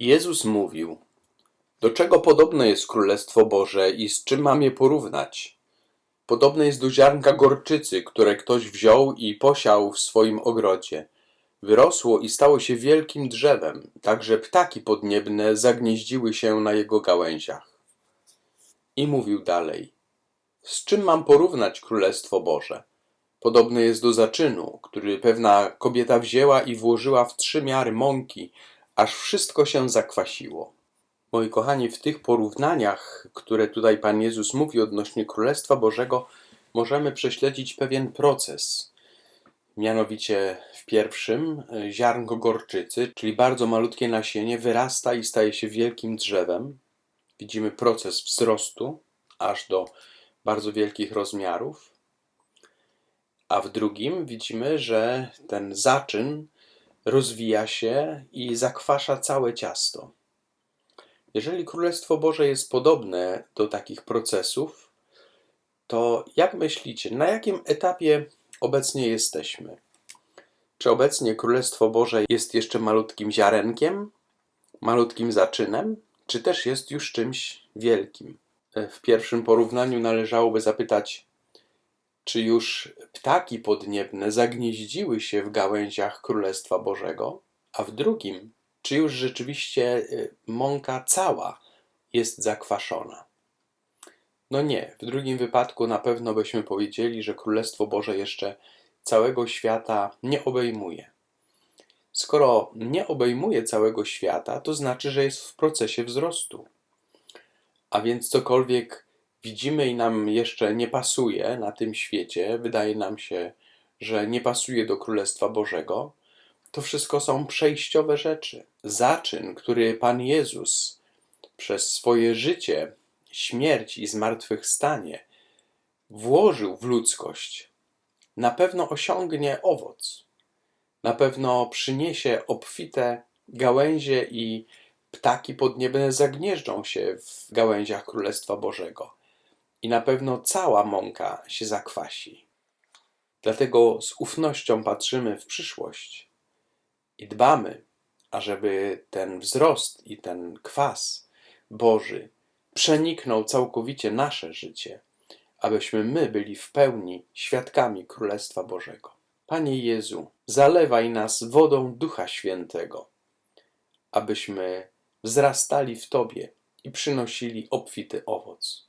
Jezus mówił: Do czego podobne jest Królestwo Boże i z czym mam je porównać? Podobne jest do ziarnka gorczycy, które ktoś wziął i posiał w swoim ogrodzie. Wyrosło i stało się wielkim drzewem, tak że ptaki podniebne zagnieździły się na jego gałęziach. I mówił dalej: Z czym mam porównać Królestwo Boże? Podobne jest do zaczynu, który pewna kobieta wzięła i włożyła w trzy miary mąki, aż wszystko się zakwasiło. Moi kochani, w tych porównaniach, które tutaj Pan Jezus mówi odnośnie Królestwa Bożego, możemy prześledzić pewien proces. Mianowicie w pierwszym e, ziarnko gorczycy, czyli bardzo malutkie nasienie, wyrasta i staje się wielkim drzewem. Widzimy proces wzrostu aż do bardzo wielkich rozmiarów. A w drugim widzimy, że ten zaczyn rozwija się i zakwasza całe ciasto. Jeżeli Królestwo Boże jest podobne do takich procesów, to jak myślicie, na jakim etapie obecnie jesteśmy? Czy obecnie Królestwo Boże jest jeszcze malutkim ziarenkiem, malutkim zaczynem, czy też jest już czymś wielkim? W pierwszym porównaniu należałoby zapytać, czy już ptaki podniebne zagnieździły się w gałęziach Królestwa Bożego, a w drugim, czy już rzeczywiście y, mąka cała jest zakwaszona. No nie, w drugim wypadku na pewno byśmy powiedzieli, że Królestwo Boże jeszcze całego świata nie obejmuje. Skoro nie obejmuje całego świata, to znaczy, że jest w procesie wzrostu. A więc cokolwiek widzimy i nam jeszcze nie pasuje na tym świecie, wydaje nam się, że nie pasuje do Królestwa Bożego, to wszystko są przejściowe rzeczy. Zaczyn, który Pan Jezus przez swoje życie, śmierć i zmartwychwstanie włożył w ludzkość, na pewno osiągnie owoc. Na pewno przyniesie obfite gałęzie i ptaki podniebne zagnieżdżą się w gałęziach Królestwa Bożego. I na pewno cała mąka się zakwasi. Dlatego z ufnością patrzymy w przyszłość i dbamy, ażeby ten wzrost i ten kwas Boży przeniknął całkowicie nasze życie, abyśmy my byli w pełni świadkami Królestwa Bożego. Panie Jezu, zalewaj nas wodą Ducha Świętego, abyśmy wzrastali w Tobie i przynosili obfity owoc.